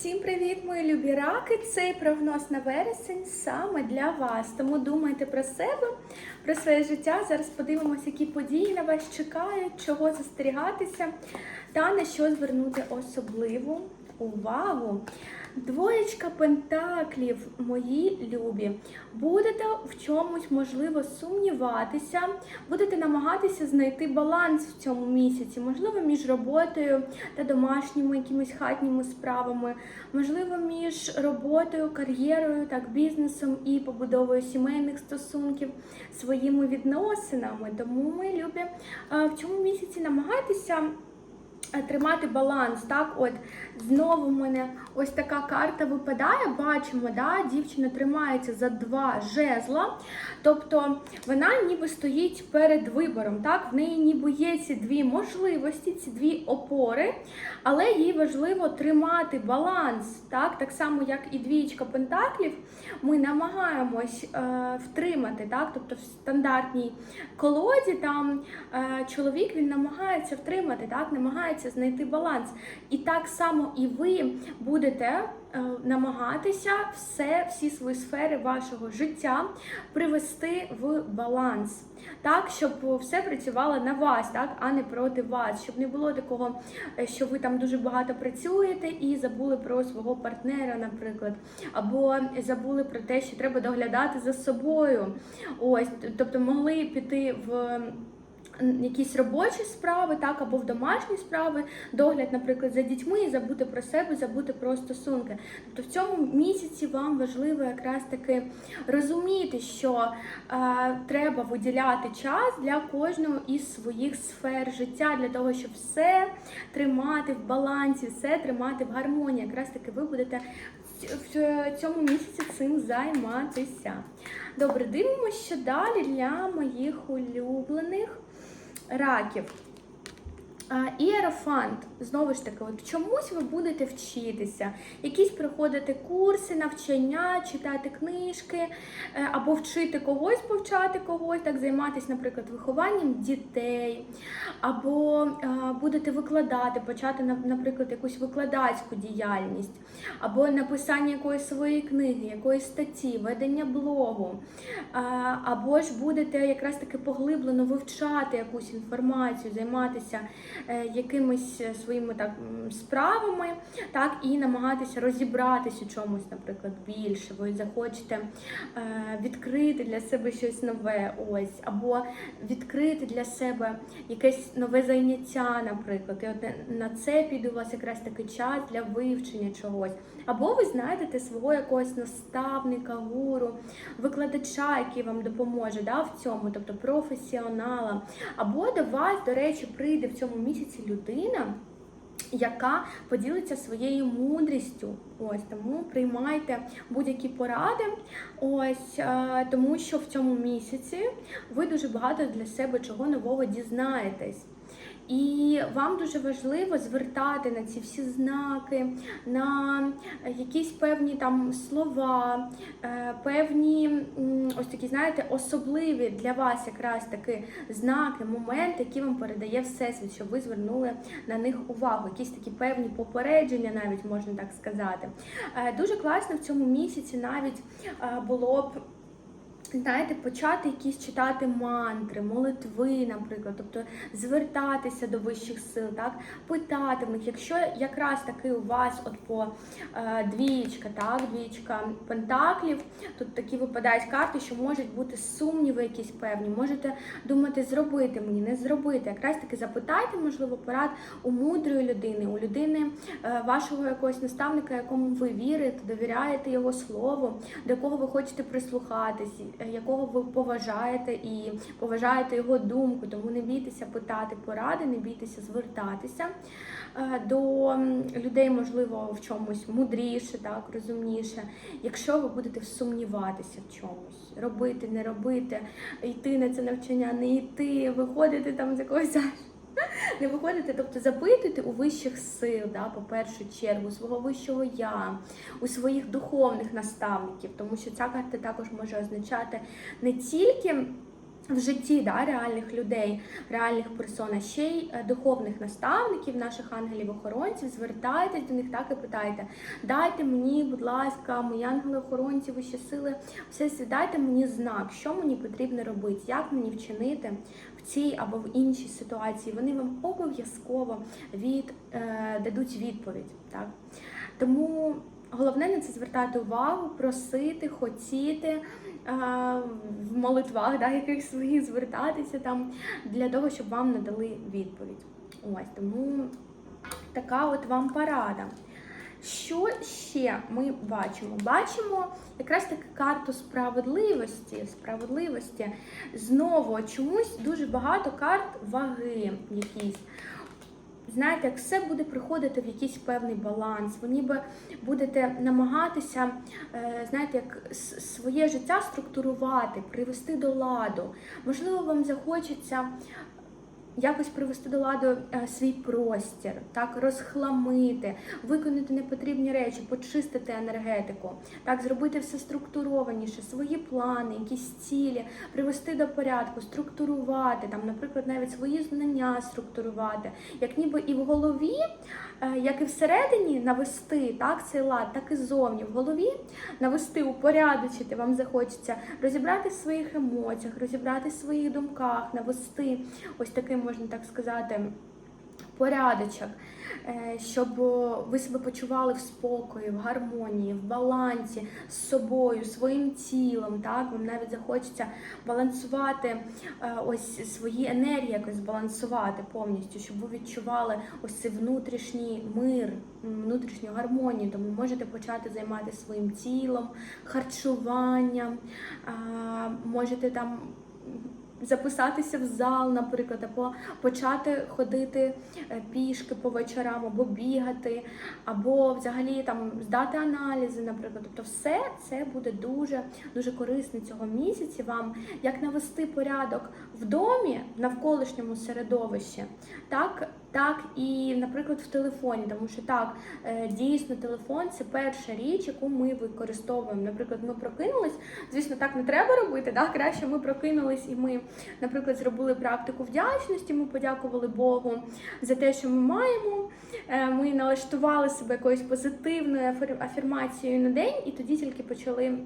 Всім привіт, мої любі раки! Цей прогноз на вересень саме для вас. Тому думайте про себе, про своє життя. Зараз подивимося, які події на вас чекають, чого застерігатися та на що звернути особливу увагу. Двоєчка пентаклів, мої любі, будете в чомусь можливо сумніватися, будете намагатися знайти баланс в цьому місяці, можливо, між роботою та домашніми якимись хатніми справами, можливо, між роботою, кар'єрою, так, бізнесом і побудовою сімейних стосунків, своїми відносинами. Тому, мої любі, е, в цьому місяці намагайтеся. Е, Тримати баланс, так, от знову в мене ось така карта випадає. Бачимо, да, дівчина тримається за два жезла, тобто вона ніби стоїть перед вибором. Так, в неї ніби є ці дві можливості, ці дві опори, але їй важливо тримати баланс. Так, так само, як і двічка пентаклів, ми намагаємось е, втримати, так, тобто в стандартній колоді там е, чоловік він намагається втримати, так, намагається знайти баланс. І так само і ви будете е, намагатися все, всі свої сфери вашого життя привести в баланс, так, щоб все працювало на вас, так, а не проти вас, щоб не було такого, е, що ви там дуже багато працюєте і забули про свого партнера, наприклад, або забули про те, що треба доглядати за собою. Ось, тобто могли піти в якісь робочі справи, так, або в домашні справи, догляд, наприклад, за дітьми, і забути про себе, забути про стосунки. Тобто в цьому місяці вам важливо якраз таки розуміти, що е, треба виділяти час для кожного із своїх сфер життя, для того, щоб все тримати в балансі, все тримати в гармонії. Якраз таки ви будете в цьому місяці цим займатися. Добре, дивимося, що далі для моїх улюблених раків. Іерофант, знову ж таки, от чомусь ви будете вчитися, якісь проходити курси, навчання, читати книжки, е, або вчити когось, повчати когось, так займатися, наприклад, вихованням дітей, або е, будете викладати, почати, на- наприклад, якусь викладацьку діяльність, або написання якоїсь своєї книги, якоїсь статті, ведення блогу, або ж будете якраз таки поглиблено вивчати якусь інформацію, займатися якимись е, своїми так справами, так і намагатися розібратись у чомусь, наприклад, більше. Ви захочете е, відкрити для себе щось нове, ось, або відкрити для себе якесь нове заняття, наприклад. І от на- це піде у вас якраз такий час для вивчення чогось. Або ви знайдете свого якогось наставника, гуру, викладача, який вам допоможе да, в цьому, тобто професіонала. Або до вас, до речі, прийде в цьому місяці людина. Яка поділиться своєю мудрістю, ось тому приймайте будь-які поради, ось е, тому, що в цьому місяці ви дуже багато для себе чого нового дізнаєтесь. І вам дуже важливо звертати на ці всі знаки, на якісь певні там слова, е, певні ось такі, знаєте, особливі для вас якраз таки знаки, моменти, які вам передає Всесвіт, щоб ви звернули на них увагу. Якісь такі певні попередження, навіть можна так сказати. Е, Дуже класно в цьому місяці навіть е, було б. Знаєте, почати якісь читати мантри, молитви, наприклад, тобто звертатися до вищих сил, так, питати в них, якщо якраз таки у вас от по е, двічка, так, двічка пентаклів, тут такі випадають карти, що можуть бути сумніви якісь певні, можете думати, зробити мені, не зробити. Якраз таки запитайте, можливо, порад у мудрої людини, у людини е, вашого якогось наставника, якому ви вірите, довіряєте його слову, до якого ви хочете прислухатись, якого ви поважаєте і поважаєте його думку. Тому не бійтеся питати поради, не бійтеся звертатися е, до людей, можливо, в чомусь мудріше, так розумніше. Якщо ви будете сумніватися в чомусь, робити, не робити, йти на це навчання, не йти, виходити там з якогось не виходити, тобто запитуйте у вищих сил, да, по першу чергу, свого вищого я, у своїх духовних наставників, тому що ця карта також може означати не тільки в житті да, реальних людей, реальних персон, а ще й е, духовних наставників, наших ангелів-охоронців, звертайтесь до них так і питайте. Дайте мені, будь ласка, мої ангели-охоронці, вищі сили, все дайте мені знак, що мені потрібно робити, як мені вчинити в цій або в іншій ситуації. Вони вам обов'язково від, е, дадуть відповідь. Так? Тому головне на це звертати увагу, просити, хотіти в молитвах, да, яких своїх звертатися там для того, щоб вам надали відповідь. Ось тому така от вам порада. Що ще ми бачимо? Бачимо якраз таки карту справедливості. Справедливості. Знову чомусь дуже багато карт ваги якісь. Знаєте, як все буде приходити в якийсь певний баланс, ви ніби будете намагатися, е, знаєте, як своє життя структурувати, привести до ладу. Можливо, вам захочеться якось привести до ладу е, свій простір, так, розхламити, виконати непотрібні речі, почистити енергетику, так, зробити все структурованіше, свої плани, якісь цілі, привести до порядку, структурувати, там, наприклад, навіть свої знання структурувати, як ніби і в голові, е, як і всередині навести так, цей лад, так і зовні в голові навести, упорядочити, вам захочеться розібрати в своїх емоціях, розібрати в своїх думках, навести ось таким, можна так сказати, порядочок, е, щоб ви себе почували в спокої, в гармонії, в балансі з собою, своїм тілом. Так, вам навіть захочеться балансувати е, ось свої енергії, якось збалансувати повністю, щоб ви відчували ось цей внутрішній мир, внутрішню гармонію. Тому можете почати займатися своїм тілом, харчуванням, можете там записатися в зал, наприклад, або почати ходити е, пішки по вечорам, або бігати, або взагалі там здати аналізи, наприклад. Тобто, все це буде дуже дуже корисно цього місяці вам, як навести порядок в домі, в навколишньому середовищі, так. Так і, наприклад, в телефоні, тому що так, е, дійсно, телефон це перша річ, яку ми використовуємо. Наприклад, ми прокинулись. Звісно, так не треба робити. Да? Краще ми прокинулись і ми, наприклад, зробили практику вдячності. Ми подякували Богу за те, що ми маємо. Е, Ми налаштували себе якоюсь позитивною афір- афірмацією на день, і тоді тільки почали.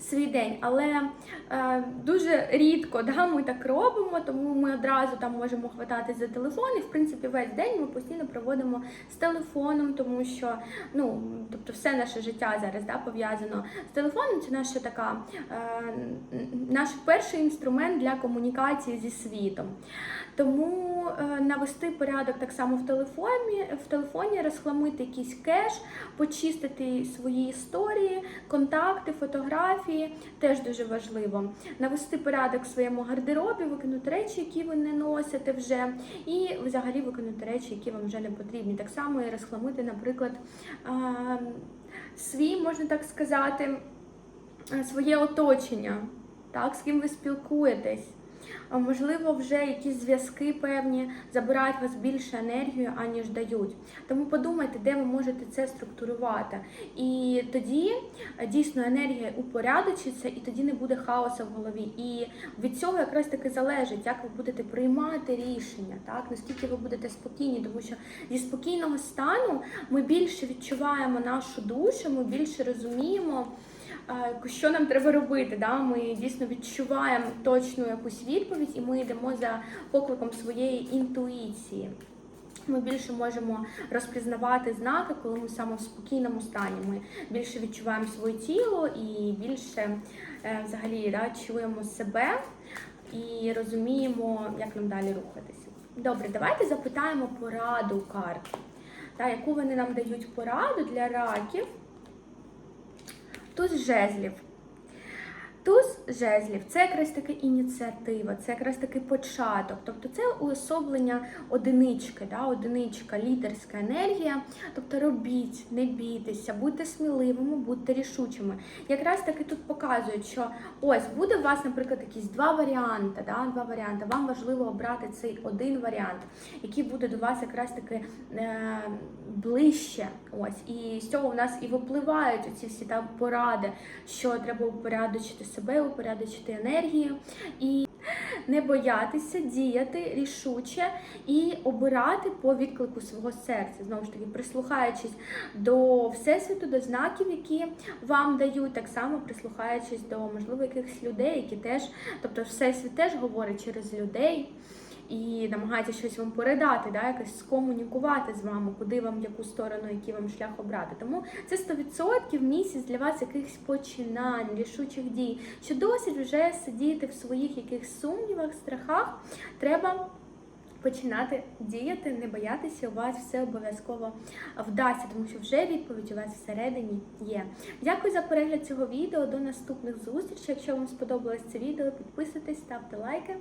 Свій день, але е, дуже рідко да, ми так робимо, тому ми одразу там можемо хвататись за телефон. І в принципі весь день ми постійно проводимо з телефоном, тому що ну тобто все наше життя зараз да, пов'язано з телефоном. Це наша така е, наш перший інструмент для комунікації зі світом. Тому е, навести порядок так само в телефоні, в телефоні, розхламити якийсь кеш, почистити свої історії, контакти, фотографії теж дуже важливо. Навести порядок в своєму гардеробі, викинути речі, які ви не носите вже, і взагалі викинути речі, які вам вже не потрібні. Так само і розхламити, наприклад, свій, можна так сказати, своє оточення, так, з ким ви спілкуєтесь. Можливо, вже якісь зв'язки певні забирають вас більше енергію, аніж дають. Тому подумайте, де ви можете це структурувати. І тоді е, дійсно енергія упорядочиться, і тоді не буде хаосу в голові. І від цього якраз таки залежить, як ви будете приймати рішення, так наскільки ви будете спокійні, тому що зі спокійного стану ми більше відчуваємо нашу душу, ми більше розуміємо. Що нам треба робити? Да? Ми дійсно відчуваємо точну якусь відповідь, і ми йдемо за покликом своєї інтуїції. Ми більше можемо розпізнавати знаки, коли ми саме в спокійному стані. Ми більше відчуваємо своє тіло і більше е, взагалі да, чуємо себе і розуміємо, як нам далі рухатися. Добре, давайте запитаємо пораду карт. Та, яку вони нам дають пораду для раків. Туз жезлів. Туз жезлів це якраз таки ініціатива, це якраз таки початок. Тобто це уособлення одинички, да, одиничка, лідерська енергія. Тобто робіть, не бійтеся, будьте сміливими, будьте рішучими. Якраз таки тут показують, що ось буде у вас, наприклад, якісь два варіанти. Да, два варіанти. Вам важливо обрати цей один варіант, який буде до вас якраз таки е, ближче. Ось і з цього у нас і випливають ці всі там поради, що треба упорядочити себе, упорядочити енергію. І не боятися діяти рішуче і обирати по відклику свого серця. Знову ж таки, прислухаючись до всесвіту, до знаків, які вам дають, так само прислухаючись до можливо якихось людей, які теж, тобто всесвіт теж говорить через людей. І намагається щось вам передати, да, якось скомунікувати з вами, куди вам, в яку сторону, який вам шлях обрати. Тому це 100% місяць для вас якихось починань, рішучих дій, що досить вже сидіти в своїх якихось сумнівах, страхах. Треба починати діяти, не боятися, у вас все обов'язково вдасться, тому що вже відповідь у вас всередині є. Дякую за перегляд цього відео. До наступних зустрічей. Якщо вам сподобалось це відео, підписуйтесь, ставте лайки.